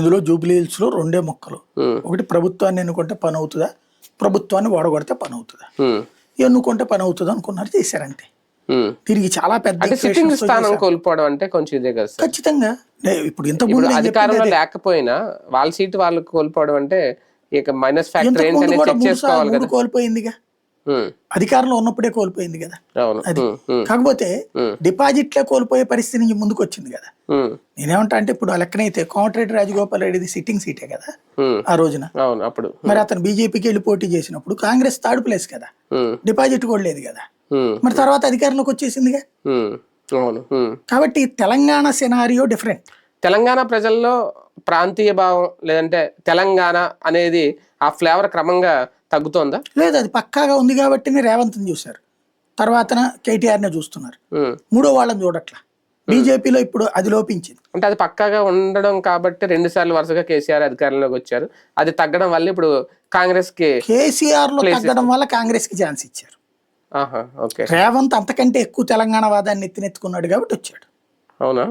ఇందులో జూబ్లీ హిల్స్లో రెండే మొక్కలు. ఒకటి ప్రభుత్వాన్ని ఎన్నుకుంటే పని అవుతుందా ప్రభుత్వాన్ని ఓడగొడితే పని అవుతుందా ఎన్నుకుంటే పని అవుతుంది అనుకున్నారు ఉమ్. తిరిగి చాలా పెద్ద సిట్టింగ్ స్థానం. కోల్పోవడం అంటే కొంచెం ఇదే కదా ఖచ్చితంగా. ఇప్పుడు ఇంత అధికారంలో లేకపోయినా వాళ్ళ సీట్ వాళ్ళు కోల్పోవడం అంటే ఇక మైనస్ ఫ్యాక్టర్ చెక్ చేసుకోవాలి కదా. కోల్పోయిందిగా. అధికారంలో ఉన్నప్పుడే కోల్పోయింది కదా. అది. కాకపోతే. డిపాజిట్లే కోల్పోయే పరిస్థితి నుంచి ముందుకు వచ్చింది కదా. నేనేమంటా అంటే ఇప్పుడు ఆ లెక్కనైతే కోమటిరెడ్డి రాజగోపాల్ రెడ్డిది సిట్టింగ్ సీటే కదా ఆ రోజున. అప్పుడు. మరి అతను బీజేపీకి వెళ్ళి పోటీ చేసినప్పుడు కాంగ్రెస్ థర్డ్ ప్లేస్ కదా. డిపాజిట్ కూడా లేదు కదా. మరి తర్వాత అధికారంలోకి వచ్చేసిందిగా? అవును. కాబట్టి తెలంగాణ సినారియో డిఫరెంట్ తెలంగాణ ప్రజల్లో ప్రాంతీయ భావం లేదంటే తెలంగాణ అనేది ఆ ఫ్లేవర్ క్రమంగా తగ్గుతోందా? లేదు అది పక్కాగా ఉంది కాబట్టి రేవంత్ని చూశారు. తర్వాతన కేటీఆర్నే చూస్తున్నారు. మూడో వాళ్ళని చూడట్లా. బీజేపీలో ఇప్పుడు అది లోపించింది. అంటే అది పక్కాగా ఉండడం కాబట్టి రెండు సార్లు వరుసగా కేసీఆర్ అధికారంలోకి వచ్చారు. అది తగ్గడం వల్ల ఇప్పుడు కాంగ్రెస్కి కేసీఆర్లో తగ్గడం వల్ల కాంగ్రెస్కి ఛాన్స్ ఇచ్చారు. ఆహా ఓకే. రేవంత్ అంతకంటే ఎక్కువ తెలంగాణ వాదాన్ని ఎత్తినెత్తుకున్నాడు కాబట్టి వచ్చాడు. అవునా?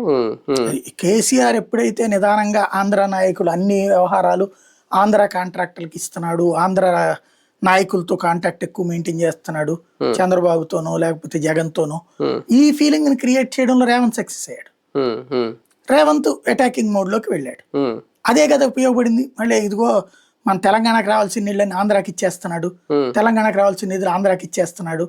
కేసీఆర్ ఎప్పుడైతే నిదానంగా ఆంధ్ర నాయకులు అన్ని వ్యవహారాలు ఆంధ్ర కాంట్రాక్టర్లకు ఇస్తున్నాడు ఆంధ్ర నాయకులతో కాంటాక్ట్ ఎక్కువ మెయింటైన్ చేస్తున్నాడు చంద్రబాబుతోనో లేకపోతే జగన్తోనో ఈ ఫీలింగ్ని క్రియేట్ చేయడంలో రేవంత్ సక్సెస్ అయ్యాడు. రేవంత్ అటాకింగ్ మోడ్లోకి వెళ్ళాడు అదే కదా ఉపయోగపడింది. మళ్ళీ ఇదిగో మన తెలంగాణకు రావాల్సిన నీళ్ళని ఆంధ్రాకి ఇచ్చేస్తున్నాడు. తెలంగాణకు రావాల్సిన నిధులు ఆంధ్రాకి ఇచ్చేస్తున్నాడు.